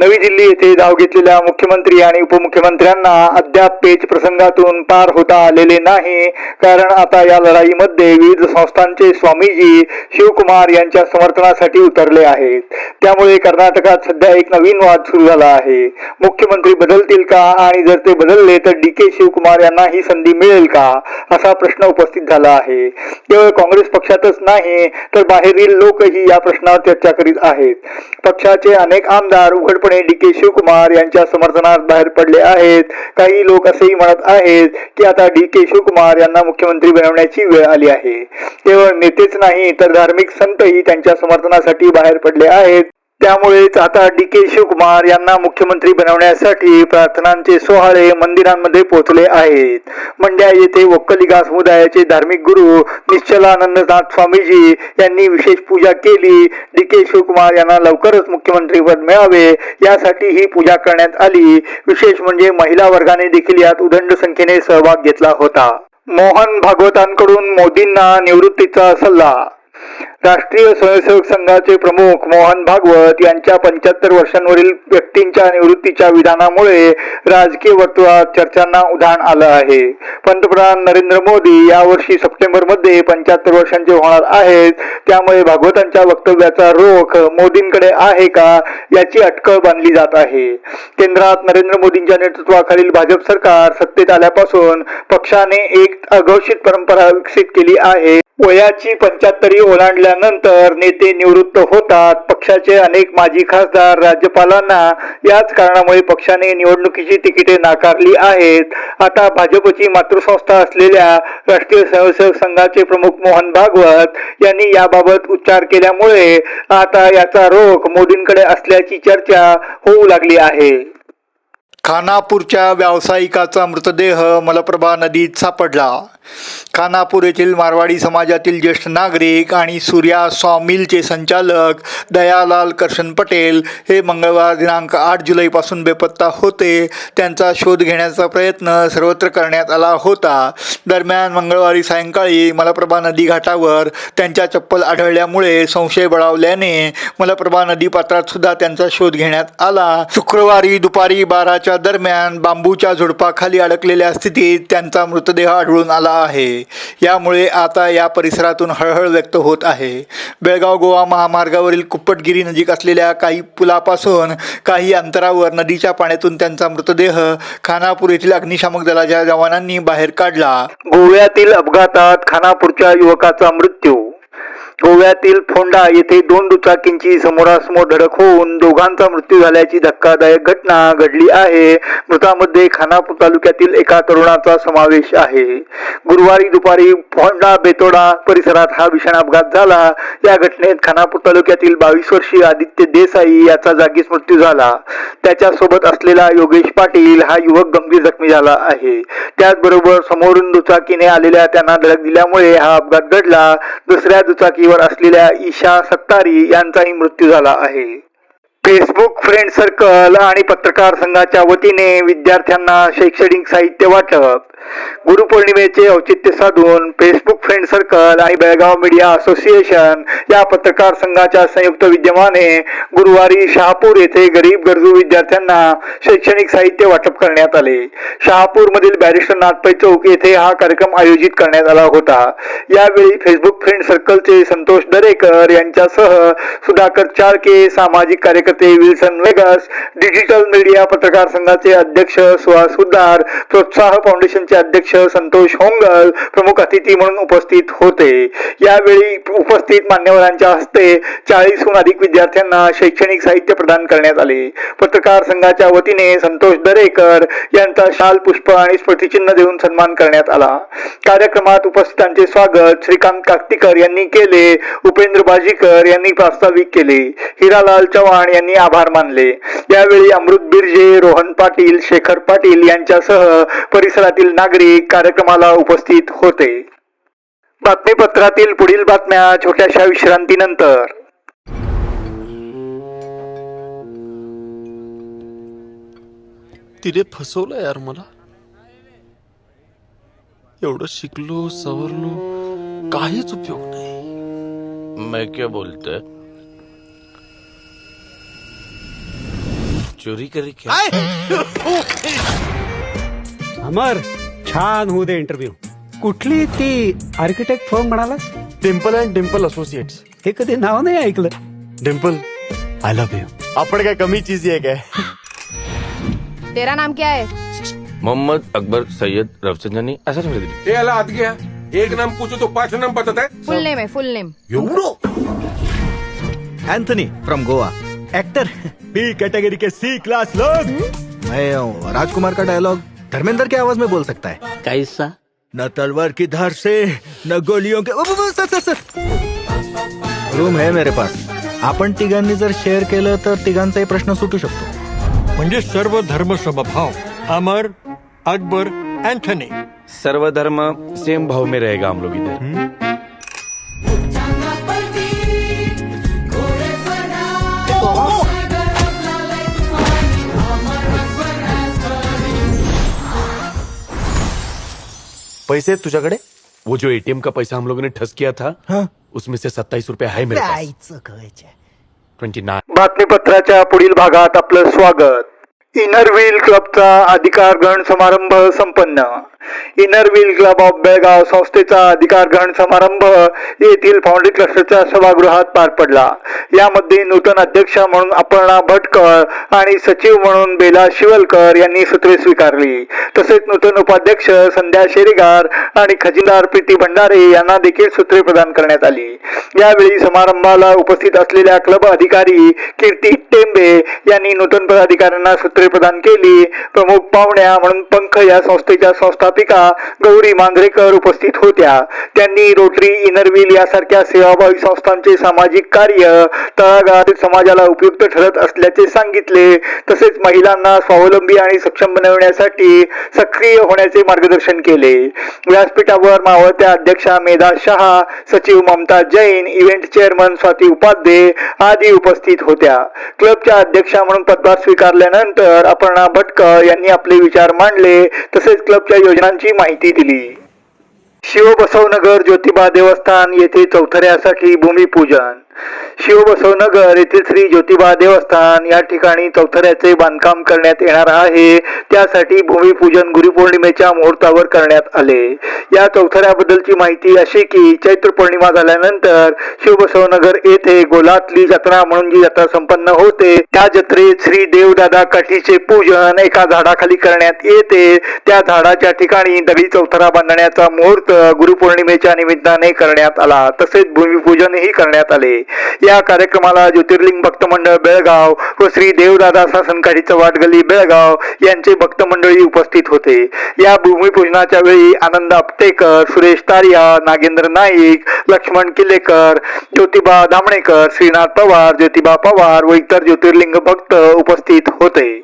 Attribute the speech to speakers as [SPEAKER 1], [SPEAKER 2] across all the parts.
[SPEAKER 1] नवी दिल्ली येथे धाव घेतलेल्या मुख्यमंत्री आणि उपमुख्यमंत्र्यांना अद्याप पेच प्रसंगातून पार होता आलेले नाही. कारण आता या लढाईमध्ये विविध संस्थांचे स्वामीजी शिवकुमार यांच्या समर्थनासाठी उतरले आहेत. त्यामुळे कर्नाटकात सध्या एक नवीन वाद सुरू झाला आहे. मुख्यमंत्री बदलतील का? आणि जर ते बदलले तर डी के शिवकुमार यांना ही संधी मिळेल का? असा प्रश्न उपस्थित झाला आहे. केवळ काँग्रेस पक्षातच नाही तर बाहेरील लोकही या प्रश्नावर चर्चा करीत आहेत. पक्षाचे अनेक आमदार उघडपणे डी के शिवकुमार यांच्या समर्थनात बाहेर पडले आहेत. काही लोक असेही म्हणत आहेत की आता डी के शिवकुमार यांना मुख्यमंत्री बनवण्याची वेळ आली आहे. केवळ नेतेच नाही तर धार्मिक संतही त्यांच्या समर्थनासाठी बाहेर पडले आहेत. त्यामुळेच आता डी के शिवकुमार यांना मुख्यमंत्री बनवण्यासाठी प्रार्थनांचे सोहळे मंदिरांमध्ये पोहोचले आहेत. मंड्या येथे वक्कलिगा समुदायाचे धार्मिक गुरु निश्चलानंदनाथ स्वामीजी यांनी विशेष पूजा केली. डी के शिवकुमार यांना लवकरच मुख्यमंत्री पद मिळावे यासाठी ही पूजा करण्यात आली. विशेष म्हणजे महिला वर्गाने देखील यात उदंड संख्येने सहभाग घेतला होता. मोहन भागवतांकडून मोदींना निवृत्तीचा सल्ला राष्ट्रीय स्वयंसेवक संघाचे प्रमुख मोहन भागवत यांच्या पंच्याहत्तर वर्षांवरील व्यक्तींच्या निवृत्तीच्या विधानामुळे राजकीय वर्तुळात चर्चांना उधाण आलं आहे. पंतप्रधान नरेंद्र मोदी यावर्षी सप्टेंबरमध्ये पंच्याहत्तर वर्षांचे होणार आहेत. त्यामुळे भागवतांच्या वक्तव्याचा रोख मोदींकडे आहे का याची अटकळ बांधली जात आहे. केंद्रात नरेंद्र मोदींच्या नेतृत्वाखालील भाजप सरकार सत्तेत आल्यापासून पक्षाने एक अघोषित परंपरा विकसित केली आहे. वयाची पंच्याहत्तरी झाल्यानंतर नेते निवृत्त होतात. पक्षाचे अनेक माजी खासदार राज्यपालांना याच कारणामुळे पक्षाने निवडणुकीची तिकिटे नाकारली आहेत. आता भाजपची मातृसंस्था असलेल्या राष्ट्रीय स्वयंसेवक संघाचे प्रमुख मोहन भागवत यांनी याबाबत उच्चार केल्यामुळे आता याचा रोख मोदींकडे असल्याची चर्चा होऊ लागली आहे. खानापूरच्या व्यावसायिकाचा मृतदेह मलप्रभा नदीत सापडला. खानापूर येथील मारवाडी समाजातील ज्येष्ठ नागरिक आणि सूर्या सॉमिलचे संचालक दयालाल कर्षण पटेल हे मंगळवार दिनांक आठ जुलैपासून बेपत्ता होते. त्यांचा शोध घेण्याचा प्रयत्न सर्वत्र करण्यात आला होता. दरम्यान मंगळवारी सायंकाळी मलप्रभा नदी घाटावर त्यांच्या चप्पल आढळल्यामुळे संशय बळावल्याने मलप्रभा नदी पात्रात सुद्धा त्यांचा शोध घेण्यात आला. शुक्रवारी दुपारी बाराच्या दरम्यान बांबूच्या झुडपाखाली अडकलेल्या स्थितीत त्यांचा मृतदेह आढळून आला आहे. यामुळे आता या परिसरातून हळहळ व्यक्त होत आहे. बेळगाव गोवा महामार्गावरील कुप्पटगिरी नजीक असलेल्या काही पुलापासून काही अंतरावर नदीच्या पाण्यातून त्यांचा मृतदेह खानापूर येथील अग्निशामक दलाच्या जवानांनी बाहेर काढला. गोव्यातील अपघातात खानापूरच्या युवकाचा मृत्यू गोव्यातील फोंडा येथे दोन दुचाकींची समोरासमोर धडक होऊन दोघांचा मृत्यू झाल्याची धक्कादायक घटना घडली आहे. मृतामध्ये खानापूर तालुक्यातील एका तरुणाचा समावेश आहे. गुरुवारी दुपारी फोंडा बेतोडा परिसरात हा भीषण अपघात झाला. या घटनेत खानापूर तालुक्यातील बावीस वर्षीय आदित्य देसाई याचा जागीच मृत्यू झाला. त्याच्या सोबत असलेला योगेश पाटील हा युवक गंभीर जखमी झाला आहे. त्याचबरोबर समोरून दुचाकीने आलेल्या त्यांना धडक दिल्यामुळे हा अपघात घडला. दुसऱ्या दुचाकी दुचाकीवर असलेल्या ईशा सत्तारी यांचाही मृत्यू झाला आहे. फेसबुक फ्रेंड सर्कल आणि पत्रकार संघाच्या वतीने विद्यार्थ्यांना शैक्षणिक साहित्य वाटप. गुरुपौर्णिमेचे औचित्य साधून फेसबुक फ्रेंड सर्कल आणि बेळगाव मीडिया असोसिएशन या पत्रकार संघाच्या संयुक्त विद्यमाने गुरुवारी शहापूर येथे गरीब गरजू विद्यार्थ्यांना शैक्षणिक साहित्य वाटप करण्यात आले. शहापूर मधील बॅरिस्टर नाथपै चौक येथे हा कार्यक्रम आयोजित करण्यात आला होता. यावेळी फेसबुक फ्रेंड सर्कलचे संतोष दरेकर यांच्यासह सुधाकर चाळके सामाजिक कार्यकर्ते विल्सन वेगस डिजिटल मीडिया पत्रकार संघाचे अध्यक्ष सुहास उद्दार प्रोत्साह फाउंडेशन फाउंडेशनचे अध्यक्ष संतोष होंगल प्रमुख अतिथी म्हणून उपस्थित होते. यावेळी उपस्थित मान्यवरांच्या हस्ते चाळीसहून अधिक विद्यार्थ्यांना शैक्षणिक साहित्य प्रदान करण्यात आले. पत्रकार संघाच्या वतीने संतोष दरेकर यांचा शाल पुष्प आणि स्मृतिचिन्ह देऊन सन्मान करण्यात आला. कार्यक्रमात उपस्थितांचे स्वागत श्रीकांत काकतीकर यांनी केले. उपेंद्र बाजीकर यांनी प्रास्ताविक केले. हिरालाल चव्हाण यांनी आभार मानले. यावेळी अमृत बिर्जे रोहन पाटील शेखर पाटील यांच्यासह परिसरातील नागरिक कार्यक्रमाला उपस्थित होते. बातमीपत्रातील पुढील बातम्या छोट्याशा विश्रांतीनंतर.
[SPEAKER 2] तिने फसवलं यार मला. एवढं शिकलो सवरलो काहीच उपयोग नाही.
[SPEAKER 3] मैं क्या बोलते? चोरी करी क्या?
[SPEAKER 4] अमर! छान होऊ दे इंटरव्ह्यू कुठली ती आर्किटेक्ट फर्म म्हणालास?
[SPEAKER 2] डिम्पल अँड डिम्पल असोसिएट्स
[SPEAKER 4] हे कधी नाव नाही ऐकलं.
[SPEAKER 2] डिम्पल आय लव्ह यू आपण काय कमी चीज आहे काय?
[SPEAKER 5] तेरा नाम क्या है?
[SPEAKER 3] मोहम्मद अकबर सैयद रविचंद्रनी असं सांगितलं दिली
[SPEAKER 6] हे याला आत घ्या. एक नाम पूछो तो पाच नाम बताता है
[SPEAKER 5] फुल नेम है full name
[SPEAKER 7] Anthony from Goa actor B category K C class लोग. मैं हूँ राजकुमार का डायलॉग धर्मेंद्र की आवाज़ में बोल सकता है।
[SPEAKER 3] कैसा
[SPEAKER 7] न तलवार की धार से न गोलियों के सर, सर, सर. रूम है मेरे पास। आपण तिघांनी जर शेअर केलं तर तिघांचाही प्रश्न सुटू शकतो.
[SPEAKER 8] म्हणजे सर्व धर्म समभाव अमर अकबर अँथनी.
[SPEAKER 3] सर्व धर्म सेम भाव में रहेगा हम लोग इधर।
[SPEAKER 2] पैसे आहेत तुझ्याकडे? वो जो एटीएम का पैसा हम लोगों ने ठस किया था
[SPEAKER 7] हाँ.
[SPEAKER 2] उसमें से सत्ताईस रुपये है मेरे पास। Twenty nine.
[SPEAKER 1] बातमीपत्राच्या पुढील भागात आपलं स्वागत. इनर व्हील क्लबचा अधिकार ग्रहण समारंभ संपन्न. Inner wheel club of Belgaum संस्थेचा अधिकार ग्रहण समारंभ येथील फाउंड्री क्लस्टरच्या सभागृहात पार पडला. यामध्ये नूतन अध्यक्ष म्हणून अपर्णा भटकर आणि सचिव म्हणून बेला शिवलकर यांनी सूत्रे स्वीकारली. तसेच नूतन उपाध्यक्ष संध्या शेरेगार आणि खजिनदार प्रीती भंडारे यांना देखील सूत्रे प्रदान करण्यात आली. यावेळी समारंभाला उपस्थित असलेल्या क्लब अधिकारी कीर्ती टेंबे यांनी नूतन पदाधिकाऱ्यांना सूत्रे प्रदान केली. प्रमुख पाहुण्या म्हणून पंख या संस्थेच्या संस्थापक गौरी मांजरेकर उपस्थित होत्या. त्यांनी रोटरी इनरव्हील यासारख्या सेवाभावी संस्थांचे सामाजिक कार्य तळागाळातील समाजाला उपयुक्त ठरत असल्याचे सांगितले. तसेच महिलांना स्वावलंबी आणि सक्षम बनवण्यासाठी सक्रिय होण्याचे मार्गदर्शन केले. व्यासपीठावर मावळत्या अध्यक्षा मेधा शहा सचिव ममता जैन इव्हेंट चेअरमन स्वाती उपाध्ये आदी उपस्थित होत्या. क्लबच्या अध्यक्षा म्हणून पदभार स्वीकारल्यानंतर अपर्णा भटकर यांनी आपले विचार मांडले. तसेच क्लबच्या योजनांची माहिती दिली. शिवबसवनगर ज्योतिबा देवस्थान येथे चौथऱ्यासाठी भूमिपूजन. शिवबसवनगर येथील श्री ज्योतिबा देवस्थान या ठिकाणी चौथऱ्याचे बांधकाम करण्यात येणार आहे. त्यासाठी भूमिपूजन गुरुपौर्णिमेच्या मुहूर्तावर करण्यात आले. या चौथऱ्याबद्दलची माहिती अशी की चैत्र पौर्णिमा झाल्यानंतर शिवबसवनगर येथे गोलातली जत्रा म्हणून जी जत्रा संपन्न होते त्या जत्रेत श्री देवदादा काठीचे पूजन एका झाडाखाली करण्यात येते. त्या झाडाच्या ठिकाणी दगडी चौथरा बांधण्याचा मुहूर्त गुरुपौर्णिमेच्या निमित्ताने करण्यात आला. तसेच भूमिपूजनही करण्यात आले. या कार्यक्रमाला ज्योतिर्लिंग भक्त मंडळ बेळगाव व श्री देवदादा सासनकाठी वाटगली बेळगाव यांचे भक्त मंडळी उपस्थित होते. या भूमिपूजनाच्या वेळी आनंद आपटेकर सुरेश तारिया नागेंद्र नाईक लक्ष्मण किल्लेकर ज्योतिबा दामणेकर श्रीनाथ पवार ज्योतिबा पवार व इतर ज्योतिर्लिंग भक्त उपस्थित होते.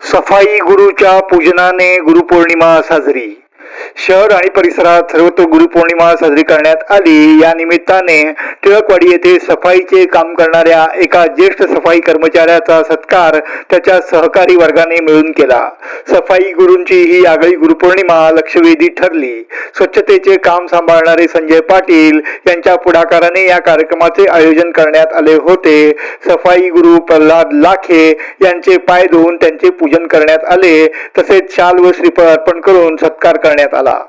[SPEAKER 1] सफाई गुरुच्या पूजनाने गुरुपौर्णिमा साजरी. शहर आणि परिसरात सर्वत्र गुरुपौर्णिमा साजरी करण्यात आली. या निमित्ताने टिळकवाडी येथे सफाईचे काम करणाऱ्या एका ज्येष्ठ सफाई कर्मचाऱ्याचा सत्कार त्याच्या सहकारी वर्गाने मिळून केला. सफाई गुरूंची ही आगळी गुरुपौर्णिमा लक्षवेधी ठरली. स्वच्छतेचे काम सांभाळणारे संजय पाटील यांच्या पुढाकाराने या कार्यक्रमाचे आयोजन करण्यात आले होते. सफाई गुरु प्रल्हाद लाखे यांचे पाय धुवून त्यांचे पूजन करण्यात आले. तसेच शाल व श्रीफळ अर्पण करून सत्कार करण्यात आला.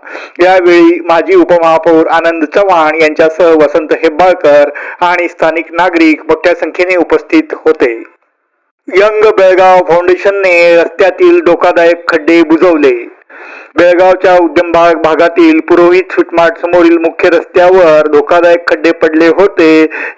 [SPEAKER 1] यावेळी माजी उपमहापौर आनंद चव्हाण यांच्यासह वसंत हेब्बाळकर आणि स्थानिक नागरिक मोठ्या संख्येने उपस्थित होते. यंग बेळगाव फाउंडेशनने रस्त्यातील धोकादायक खड्डे बुजवले. बेळगावच्या उद्यम भागातील पुरोहित सुटमाट समोरील मुख्य रस्त्यावर धोकादायक खड्डे पडले होते.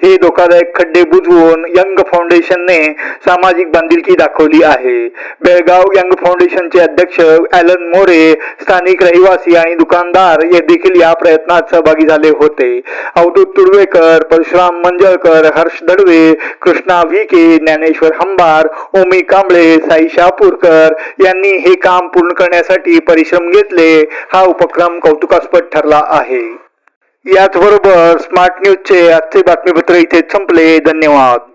[SPEAKER 1] हे धोकादायक खड्डे बुजवून यंग फाउंडेशनने सामाजिक बांधिलकी दाखवली आहे. बेळगाव यंग फाउंडेशनचे अध्यक्ष ॲलन मोरे स्थानिक रहिवासी आणि दुकानदार हे देखील या प्रयत्नात सहभागी झाले होते. अवधूत तुर्वेकर परशुराम मंजळकर हर्ष दडवे कृष्णा व्हीके ज्ञानेश्वर हंबार ओमी कांबळे साई शापूरकर यांनी हे काम पूर्ण करण्यासाठी परिश्रम घेतले हा उपक्रम कौतुकास्पद ठरला आहे. याचबरोबर स्मार्ट न्यूजचे आजचे बातमीपत्र इथे संपले. धन्यवाद.